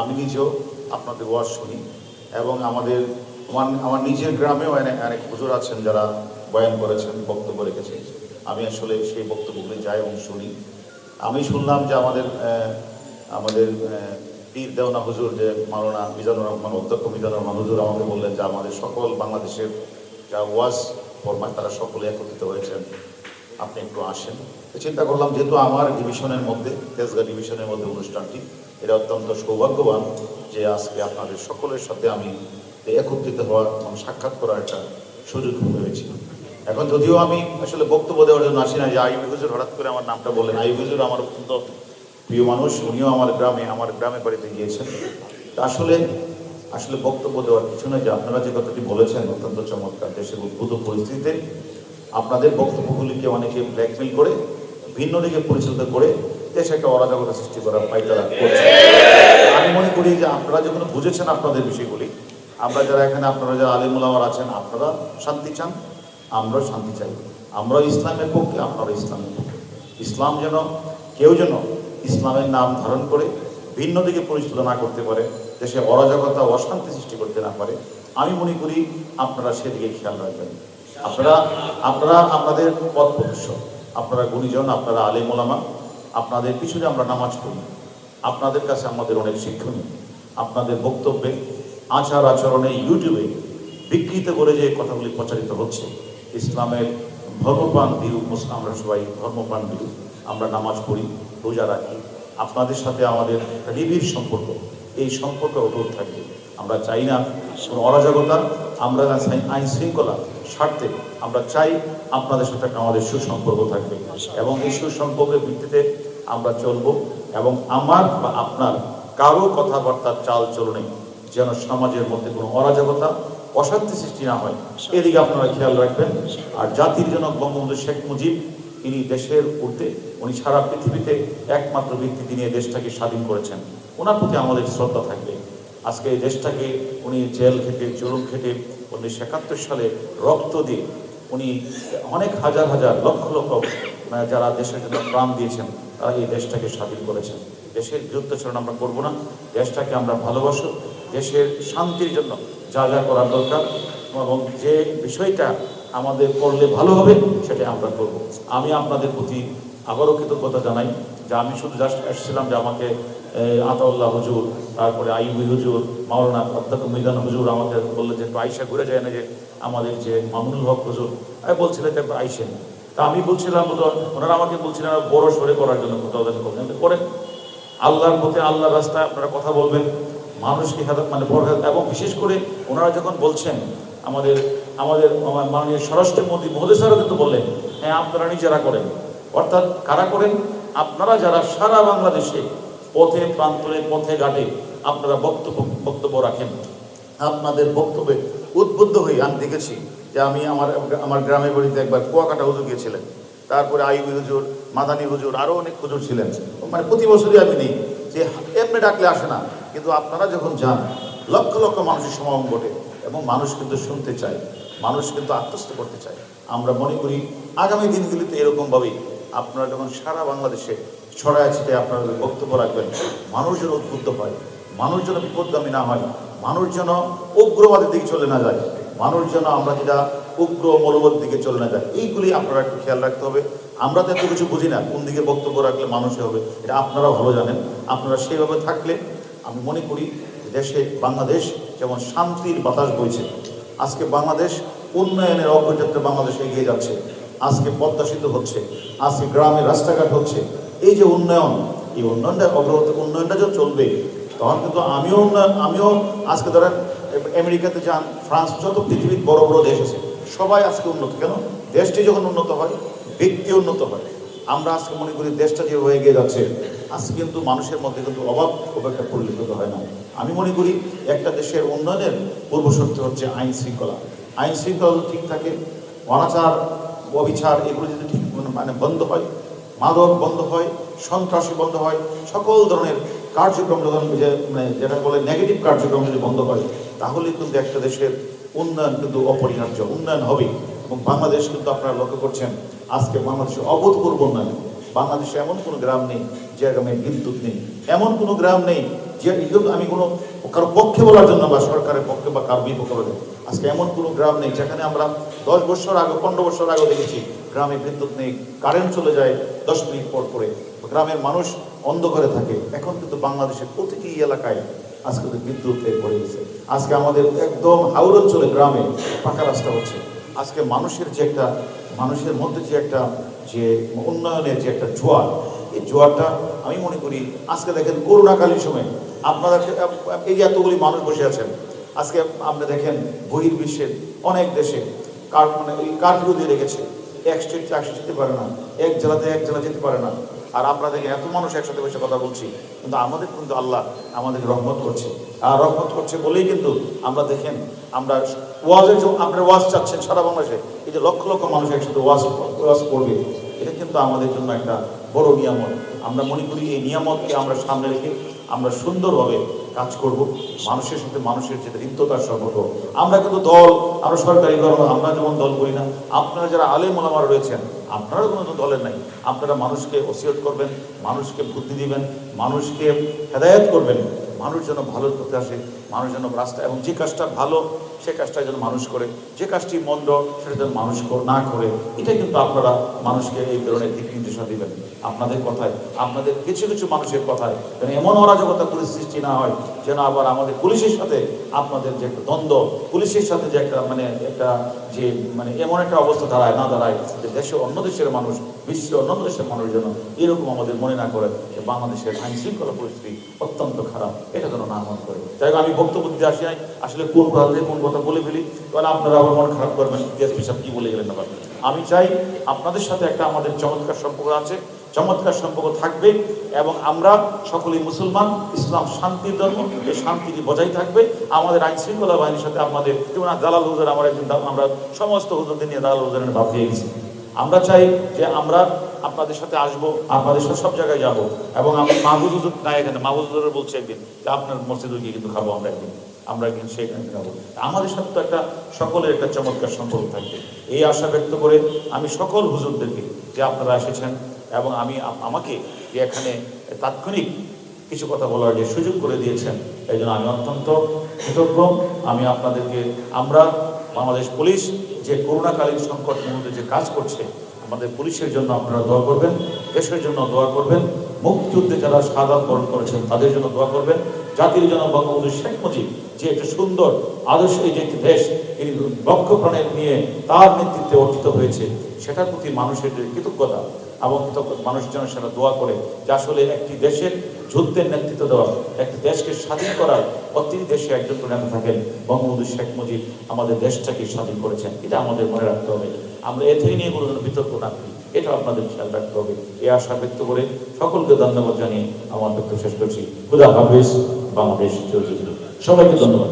আমি নিজেও আপনাদের ওয়াজ শুনি এবং আমাদের আমার আমার নিজের গ্রামেও অনেক অনেক হুজুর আছেন যারা বয়ান করেছেন, বক্তব্য রেখেছেন। আমি আসলে সেই বক্তব্যগুলি যাই এবং শুনি। আমি শুনলাম যে আমাদের আমাদের পীর দেওনা হুজুর যে মাওলানা মিজানুর রহমান, অধ্যক্ষ মিজানুর রহমান হুজুর আমাকে বললেন যে আমাদের সকল বাংলাদেশের যা ওয়াজ ফরমায় তারা সকলে একত্রিত হয়েছেন। আপনি একটু আসেন। চিন্তা করলাম, যেহেতু আমার ডিভিশনের মধ্যে তেজগাঁ ডিভিশনের মধ্যে অনুষ্ঠানটি এটা অত্যন্ত সৌভাগ্যবান যে আজকে আপনাদের সকলের সাথে আমি একত্রিত হওয়ার এবং সাক্ষাৎ করার একটা সুযোগ হয়েছিল। এখন যদিও আমি আসলে বক্তব্য দেওয়ার জন্য আসি না যে আইবি হুজুর হঠাৎ করে আমার নামটা বললেন। আইবি হুজুর আমার অত্যন্ত প্রিয় মানুষ, উনিও আমার গ্রামে আমার গ্রামে বাড়িতে গিয়েছেন। তা আসলে আসলে বক্তব্য দেওয়ার কিছু নয় যে আপনারা যে কথাটি বলেছেন, অত্যন্ত চমৎকার। দেশের উদ্ভূত পরিস্থিতিতে আপনাদের বক্তব্যগুলিকে অনেকে ব্ল্যাকমেল করে, ভিন্ন দিকে পরিচালিত করে দেশে একটা অরাজকতা সৃষ্টি করার পাইতারা করছে। আমি মনে করি যে আপনারা যখন বুঝেছেন আপনাদের বিষয়গুলি, আমরা যারা এখানে, আপনারা যারা আলিমুলামার আছেন, আপনারা শান্তি চান, আমরাও শান্তি চাই। আমরাও ইসলামের পক্ষে আপনারা ইসলামের পক্ষে। ইসলাম যেন, কেউ যেন ইসলামের নাম ধারণ করে, ভিন্ন দিকে পরিচালিত না করতে পারে, দেশে অরাজকতা, অশান্তি সৃষ্টি করতে না পারে, আমি মনে করি আপনারা সেদিকে খেয়াল রাখবেন। আপনারা আপনারা আপনাদের পথ প্রদর্শক। আপনারা গুণীজন, আপনারা আলেম ওলামা আপনাদের পিছনে আমরা নামাজ পড়ি। আপনাদের কাছে আমাদের অনেক শিক্ষণীয়। আপনাদের বক্তব্যে, আচার আচরণে ইউটিউবে বিকৃত করে যে কথাগুলি প্রচারিত হচ্ছে, ইসলামের ধর্মপ্রাণ বিরু আমরা সবাই ধর্মপ্রাণ বিরু আমরা নামাজ পড়ি, রোজা রাখি। আপনাদের সাথে আমাদের নিবিড় সম্পর্ক। এই সম্পর্ক অটুট থাকবে। আমরা চাই না অরাজকতা, আমরা না চাই আইন শৃঙ্খলা স্বার্থে আমরা চাই আপনাদের সাথে আমাদের সুসম্পর্ক থাকবে। এবং এই সুসম্পর্কের ভিত্তিতে আমরা চলবো এবং আমার বা আপনার কারও কথাবার্তার চাল চলনে যেন সমাজের মধ্যে কোনো অরাজকতা অশান্তি সৃষ্টি না হয়। এদিকে আপনারা খেয়াল রাখবেন আর জাতির জনক বঙ্গবন্ধু শেখ মুজিব তিনি দেশের ঊর্ধ্বে উনি সারা পৃথিবীতে একমাত্র ব্যক্তি তিনি দেশটাকে স্বাধীন করেছেন। ওনার প্রতি আমাদের শ্রদ্ধা থাকবে। আজকে এই দেশটাকে উনি জেল খেটে জুলুম খেটে উনিশশো একাত্তর সালে রক্ত দিয়ে উনি অনেক হাজার হাজার লক্ষ লক্ষ যারা দেশের জন্য প্রাণ দিয়েছেন, তারা এই দেশটাকে স্বাধীন করেছেন। দেশের বিরুদ্ধাচরণ আমরা করব না। দেশটাকে আমরা ভালোবাসো। দেশের শান্তির জন্য যা যা করার দরকার এবং যে বিষয়টা আমাদের করলে ভালো হবে সেটা আমরা করব। আমি আপনাদের প্রতি আবারও কৃতজ্ঞতা জানাই যে আমি শুধু জাস্ট এসেছিলাম যে আমাকে আতাউল্লাহ হুজুর, তারপরে আইবি হুজুর, মাওলানা অধ্যক্ষ মিজান হুজুর আমাকে বলল যে আইসা ঘুরে যায় না যে, আমাদের যে মামুনুল হক হুজুর আমি বলছিলেন যে আইসেন তা আমি বলছিলাম ওনারা আমাকে বলছিলেন বড় সরে করার জন্য কোথাও করবেন করেন। আল্লাহর পথে, আল্লাহর রাস্তায় আপনারা কথা বলবেন, মানুষকে হেদাত মানে বড় এবং বিশেষ করে ওনারা যখন বলছেন, আমাদের আমাদের মাননীয় স্বরাষ্ট্রমন্ত্রী মহোদয় স্যারও কিন্তু বললেন হ্যাঁ আপনারা নিজেরা করেন। অর্থাৎ কারা করেন? আপনারা যারা সারা বাংলাদেশে পথে প্রান্তরে, পথে ঘাটে আপনারা বক্তব্য বক্তব্য রাখেন। আপনাদের বক্তব্যে উদ্বুদ্ধ হয়ে আমি দেখেছি যে আমি আমার আমার গ্রামের বাড়িতে একবার কুয়াকাটা হুজুর গিয়েছিলেন। তারপরে আইবি হুজুর, মাদানী হুজুর আরও অনেক হুজুর ছিলেন। মানে প্রতি বছরই আমি নিই। যে এমনি ডাকলে আসে না, কিন্তু আপনারা যখন যান, লক্ষ লক্ষ মানুষের সমাগম ঘটে এবং মানুষ কিন্তু শুনতে চায়, মানুষ কিন্তু আত্মস্থ করতে চায়। আমরা মনে করি, আগামী দিনগুলিতে এরকমভাবেই আপনারা যখন সারা বাংলাদেশে ছড়ায় ছিটে আপনারা বক্তব্য রাখবেন, মানুষ যেন উদ্বুদ্ধ হয়, মানুষ যেন বিপদগামী না হয়, মানুষ যেন উগ্রবাদের দিকে চলে না যায়, মানুষ যেন আমরা যেটা উগ্র মনোবত দিকে চলে না যায়, এইগুলি আপনারা একটু খেয়াল রাখতে হবে। আমরা তো এত কিছু বুঝি না, কোন দিকে বক্তব্য রাখলে মানুষে হবে, এটা আপনারাও ভালো জানেন। আপনারা সেইভাবে থাকলে আমি মনে করি দেশে বাংলাদেশ যেমন শান্তির বাতাস বইছে। আজকে বাংলাদেশ উন্নয়নের অগ্রযাত্রা বাংলাদেশ এগিয়ে যাচ্ছে। আজকে পদ্মা হচ্ছে। আজকে গ্রামে রাস্তাঘাট হচ্ছে। এই যে উন্নয়ন, এই উন্নয়নটা অগ্রগতি, উন্নয়নটা যখন চলবে, তখন কিন্তু আমিও আমিও আজকে ধরেন, আমেরিকাতে যান, ফ্রান্স, যত পৃথিবীর বড় বড় দেশ আছে, সবাই আজকে উন্নত। কেন? দেশটি যখন উন্নত হয়, ব্যক্তি উন্নত হয়। আমরা আজকে মনে করি দেশটা যে হয়ে গিয়ে যাচ্ছে, আজকে কিন্তু মানুষের মধ্যে কিন্তু অভাব খুব একটা পরিলক্ষিত হয় না। আমি মনে করি একটা দেশের উন্নয়নের পূর্বশর্ত হচ্ছে আইন শৃঙ্খলা। আইন শৃঙ্খলা ঠিক থাকে, অনাচার, অবিচার, এগুলো যদি ঠিক মানে বন্ধ হয় মাদক বন্ধ হয়, সন্ত্রাসী বন্ধ হয়, সকল ধরনের কার্যক্রম যখন মানে যেটা বলে নেগেটিভ কার্যক্রম যদি বন্ধ হয় তাহলে কিন্তু একটা দেশের উন্নয়ন কিন্তু অপরিহার্য। উন্নয়ন হবে এবং বাংলাদেশ কিন্তু আপনারা লক্ষ্য করছেন, আজকে বাংলাদেশে অভূতপূর্ব উন্নয়ন। বাংলাদেশে এমন কোনো গ্রাম নেই যে গ্রামে বিদ্যুৎ নেই। এমন কোনো গ্রাম নেই যে আমি কোনো কারও পক্ষে বলার জন্য বা সরকারের পক্ষে বা কারও বিপক্ষে আজকে এমন কোনো গ্রাম নেই যেখানে আমরা দশ বছর আগে, পনেরো বছর আগে দেখেছি, গ্রামে বিদ্যুৎ নেই কারেন্ট চলে যায় দশ মিনিট পর পরে। গ্রামের মানুষ অন্ধকারে থাকে। এখন কিন্তু বাংলাদেশের প্রতিটি এলাকায় আজকে তো বিদ্যুৎ পড়ে গেছে। আজকে আমাদের একদম হাওড় অঞ্চলে গ্রামে পাকা রাস্তা হচ্ছে। আজকে মানুষের যে একটা, মানুষের মধ্যে যে একটা, যে উন্নয়নের যে একটা জোয়ার, এই জোয়ারটা আমি মনে করি, আজকে দেখেন করোনাকালীন সময়, আপনারা এই যে এতগুলি মানুষ বসে আছেন, আজকে আপনি দেখেন বহির্বিশ্বের অনেক দেশে কার মানে ওই কারফিউ দিয়ে রেখেছে? এক স্টেট চারশো যেতে পারে না। এক জেলাতে এক জেলা যেতে পারে না। আর আপনারা দেখেন এত মানুষ একসাথে বসে কথা বলছি, কিন্তু আমাদের কিন্তু আল্লাহ আমাদেরকে রহমত করছে। আর রহমত করছে বলেই কিন্তু আমরা দেখেন, আমরা ওয়াজের আপনারা ওয়াজ চাচ্ছেন সারা বাংলাদেশে। এই যে লক্ষ লক্ষ মানুষ একসাথে ওয়াজ ওয়াজ করবে, এটা কিন্তু আমাদের জন্য একটা বড় নিয়ামত। আমরা মনে করি এই নিয়ামতকে আমরা সামনে রেখে আমরা সুন্দরভাবে কাজ করব, মানুষের সাথে মানুষের যে হৃদ্যতার সম্পর্ক আমরা কিন্তু দল, আমরা সরকারি দল, আমরা যেমন দল করি না, আপনারা যারা আলে মোলামারা রয়েছেন আপনারা কোনো দলের নাই। আপনারা মানুষকে ওসিয়ত করবেন, মানুষকে বুদ্ধি দিবেন, মানুষকে হেদায়ত করবেন। মানুষ যেন ভালোর পথে আসে মানুষ যেন রাস্তা এবং যে কাজটা ভালো, সে কাজটা যেন মানুষ করে। যে কাজটি মন্দ, সেটা যেন মানুষ না করে। এটা কিন্তু আপনারা মানুষকে এই ধরনের দিক নির্দেশনা দিবেন। আপনাদের কথায়, আপনাদের কিছু কিছু মানুষের কথায় যেন এমন অরাজকতা পুলিশ সৃষ্টি না হয়, যেন আবার আমাদের পুলিশের সাথে আপনাদের যে একটা দ্বন্দ্ব, পুলিশের সাথে যে একটা মানে একটা যে মানে এমন একটা অবস্থা দাঁড়ায়, না দাঁড়ায়, যে দেশে অন্য দেশের মানুষ, বিশ্বের অন্য দেশের মানুষ যেন এরকম আমাদের মনে না করে, যে বাংলাদেশের আইন শৃঙ্খলা পরিস্থিতি অত্যন্ত খারাপ। এটা যেন না মনে করে। যাই আমি বক্তব্য দিতে আসি নাই। আসলে কোন কথা থেকে কোন কথা বলে ফেলি কারণ আপনারা আবার মন খারাপ করবেন। ডিএসপি সাহেব কি বলে গেলেন আবার আমি চাই আপনাদের সাথে একটা আমাদের চমৎকার সম্পর্ক আছে। চমৎকার সম্পর্ক থাকবে এবং আমরা সকলেই মুসলমান, ইসলাম শান্তির ধর্ম, এই শান্তি বজায় থাকবে। আমাদের আইন শৃঙ্খলা বাহিনীর সাথে আমাদের যেমন দালাল হুজুর, আমার একজন আমরা সমস্ত হুজুরদের নিয়ে দালাল হুজুরের ভাব দিয়ে গেছি। আমরা চাই যে আমরা আপনাদের সাথে আসব, আপনাদের সাথে সব জায়গায় যাব। এবং আমি মাহবুজ হুজুর না, এখানে মাহবুজ হুজুর বলছে একদিন যে আপনার মসজিদে গিয়ে কিন্তু খাব আমরা একদিন। আমরা একদিন সেখানে খাব। আমাদের সাথে তো একটা সকলের একটা চমৎকার সম্পর্ক থাকবে। এই আশা ব্যক্ত করে আমি সকল হুজুরদেরকে যে আপনারা এসেছেন এবং আমি আমাকে যে এখানে তাৎক্ষণিক কিছু কথা বলার যে সুযোগ করে দিয়েছেন, এই জন্য আমি অত্যন্ত কৃতজ্ঞ। আমি আপনাদেরকে আমরা বাংলাদেশ পুলিশ যে করোনাকালীন সংকট মুহূর্তে যে কাজ করছে আমাদের পুলিশের জন্য আপনারা দোয়া করবেন, দেশের জন্য দোয়া করবেন, মুক্তিযুদ্ধে যারা সাদা বরণ করেছেন তাদের জন্য দোয়া করবেন। জাতির জন্য বঙ্গবন্ধু শেখ মুজিব যে একটা সুন্দর আদর্শ যে একটি দেশ, তিনি লক্ষ প্রাণের নিয়ে তার নেতৃত্বে অর্জিত হয়েছে, সেটার প্রতি মানুষের কৃতজ্ঞতা এবং মানুষ যেন সেটা দোয়া করে যে আসলে একটি দেশের যুদ্ধের নেতৃত্ব দেওয়া, একটি দেশকে স্বাধীন করার প্রতিটি দেশে একজন নেতা থাকেন বঙ্গবন্ধু শেখ মুজিব আমাদের দেশটাকে স্বাধীন করেছেন। এটা আমাদের মনে রাখতে হবে। আমরা এতেই নিয়ে কোনো বিতর্ক না করি। এটা আপনাদের খেয়াল রাখতে হবে। এই আশা ব্যক্ত করে সকলকে ধন্যবাদ জানিয়ে আমার বক্তব্য শেষ করছি। খুদা হাফিজ, বাংলাদেশ চলচ্চিত্র সবাইকে ধন্যবাদ।